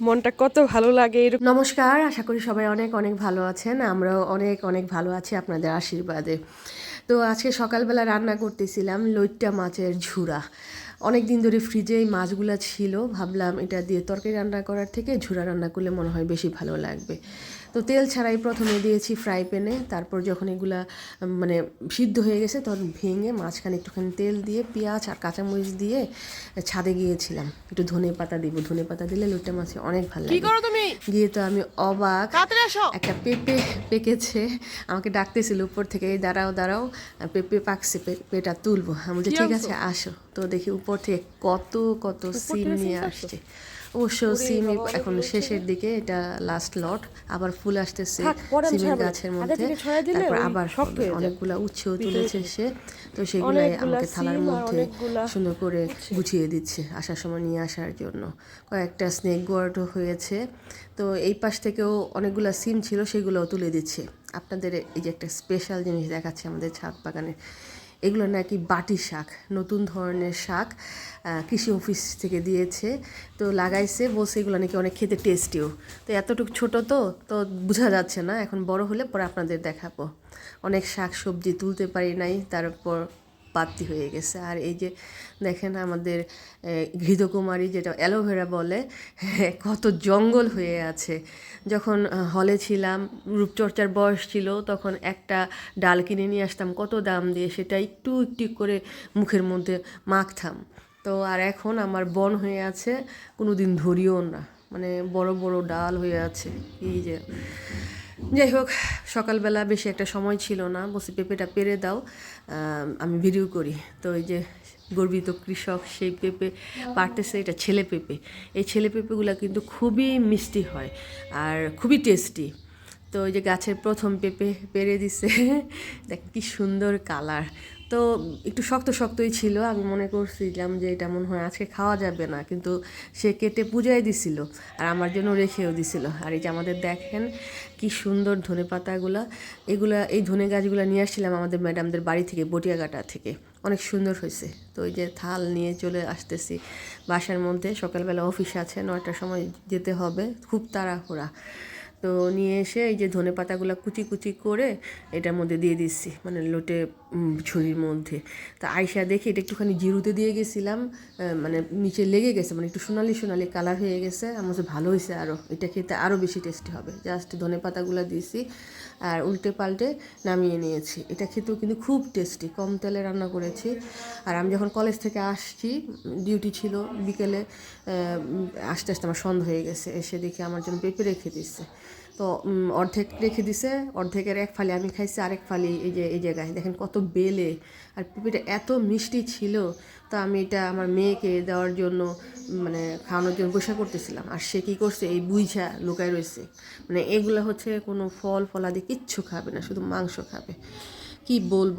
মনটা কত ভালো লাগে নমস্কার, আশা করি সবাই অনেক অনেক ভালো আছেন। আমরাও অনেক অনেক ভালো আছি আপনাদের আশীর্বাদে। তো আজকে সকালবেলা রান্না করতেছিলাম লইট্টা মাছের ঝুরা। অনেক দিন ধরে ফ্রিজে এই মাছগুলো ছিল, ভাবলাম এটা দিয়ে তরকারি রান্না করার থেকে ঝুরা রান্না করলে মনে হয় বেশি ভালো লাগবে। তো তেল ছাড়াই প্রথমে দিয়েছি ফ্রাই প্যানে তারপর যখন এগুলা মানে সিদ্ধ হয়ে গেছে তখন ভেঙে মাঝখানে একটুখানি তেল দিয়ে পেঁয়াজ আর কাঁচামরিচ দিয়ে ছাদে গিয়েছিলাম। একটু ধনে পাতা দিব। ধনে পাতা দিলে লইট্টা মাছে অনেক ভালো কি লাগে। করো তুমি? গিয়ে তো আমি অবাক। একটা পেঁপে পেকেছে আমাকে ডাকতেছিল উপর থেকে দাঁড়াও দাঁড়াও পেঁপে পাকছে পে- পেটা তুলবো। আমি বলছি ঠিক আছে আসো। তো দেখি উপর থেকে কত কত সিম নিয়ে আসছে। অবশ্য সিম এখন শেষের দিকে এটা লাস্ট লট আবার ফুল আসতেছে সিমের গাছের মধ্যে। তারপর আবার অনেকগুলা উচ্ছেও তুলেছে সে। তো সেগুলাই আমাকে থালার মধ্যে সুন্দর করে গুছিয়ে দিচ্ছে আসার সময় নিয়ে আসার জন্য। কয়েকটা স্নেক গোয়ার্ডও হয়েছে। তো এই পাশ থেকেও অনেকগুলো সিম ছিল সেগুলোও তুলে দিচ্ছে। আপনাদের এই যে একটা স্পেশাল জিনিস দেখাচ্ছে আমাদের ছাদ বাগানে। এগুলো নাকি বাটি শাক, নতুন ধরনের শাক কৃষি অফিস থেকে দিয়েছে। তো লাগাইছে, বলছে এগুলো নাকি অনেক খেতে টেস্টিও তো এতটুকু ছোট তো তো বোঝা যাচ্ছে না। এখন বড় হলে পরে আপনাদের দেখাবো। অনেক শাক সবজি তুলতে পারি নাই, তারপর বাতি হয়ে গেছে। আর এই যে দেখেন আমাদের ঘৃতকুমারী যেটা অ্যালোভেরা বলে হ্যাঁ, কত জঙ্গল হয়ে আছে। যখন হলে ছিলাম রূপচর্চার বয়স ছিল তখন একটা ডাল কিনে নিয়ে আসতাম কত দাম দিয়ে সেটা একটু একটু করে মুখের মধ্যে মাখতাম। তো আর এখন আমার বন হয়ে আছে কোনো দিন ধরিও না। মানে বড় বড় ডাল হয়ে আছে। এই যে যাই হোক, সকালবেলা বেশি একটা সময় ছিল না। বসে পেঁপেটা পেরে দাও। আমি ভিডিও করি। তো এই যে গর্বিত কৃষক, সেই পেঁপে পারতেছে, এটা ছেলে পেঁপে। এই ছেলে পেঁপেগুলো কিন্তু খুবই মিষ্টি হয় আর খুবই টেস্টি তো ওই যে গাছের প্রথম পেঁপে পেরে দিছে, দেখ কি সুন্দর কালার। তো একটু শক্ত শক্তই ছিল, আমি মনে করছিলাম যে এটা মনে হয় আজকে খাওয়া যাবে না, কিন্তু সে কেটে পূজায় দিছিল আর আমার জন্য রেখেও দিছিল। আর এই যে আমাদের দেখেন কি সুন্দর ধনে পাতাগুলা, এগুলা, এই ধনে গাছগুলো নিয়ে আসছিলাম আমাদের ম্যাডামদের বাড়ি থেকে, বটিয়াঘাটা থেকে। অনেক সুন্দর হয়েছে। তো ওই যে থাল নিয়ে চলে আসতেছি বাসার মধ্যে, সকালবেলা অফিস আছে, নয়টার সময় যেতে হবে, খুব তাড়াহুড়া। তো নিয়ে এসে এই যে ধনে পাতাগুলো কুচি কুচি করে এটার মধ্যে দিয়ে দিচ্ছি মানে লোটে ছুরির মধ্যে। তা আয়সা দেখি এটা একটুখানি জিরুতে দিয়ে গেছিলাম মানে নিচে লেগে গেছে মানে একটু সোনালি সোনালি কালার হয়ে গেছে। আমার ভালো হয়েছে আরও এটা খেতে আরও বেশি টেস্টি হবে। জাস্ট ধনে পাতাগুলো দিয়েছি আর উল্টে পাল্টে নামিয়ে নিয়েছি। এটা খেতেও কিন্তু খুব টেস্টি কম তেলে রান্না করেছি। আর আমি যখন কলেজ থেকে আসছি ডিউটি ছিল বিকেলে আস্তে আস্তে আমার সন্ধ্যা হয়ে গেছে। এসে দেখি আমার জন্য পেঁপে রেখে দিচ্ছে তো অর্ধেক রেখে দিছে, অর্ধেকের এক ফালি আমি খাইছি, আরেক ফালি এই যে, এই জায়গায়। দেখেন কত বেলে। আর পেঁপেটা এত মিষ্টি ছিল, তো আমি এটা আমার মেয়েকে দেওয়ার জন্য মানে খাওয়ানোর জন্য বসে করতেছিলাম। আর সে কী করছে, এই বুইঝা লুকায় রয়েছে। মানে এগুলো হচ্ছে কোনো ফল, ফলাদি কিচ্ছু খাবে না, শুধু মাংস খাবে। কি বলব?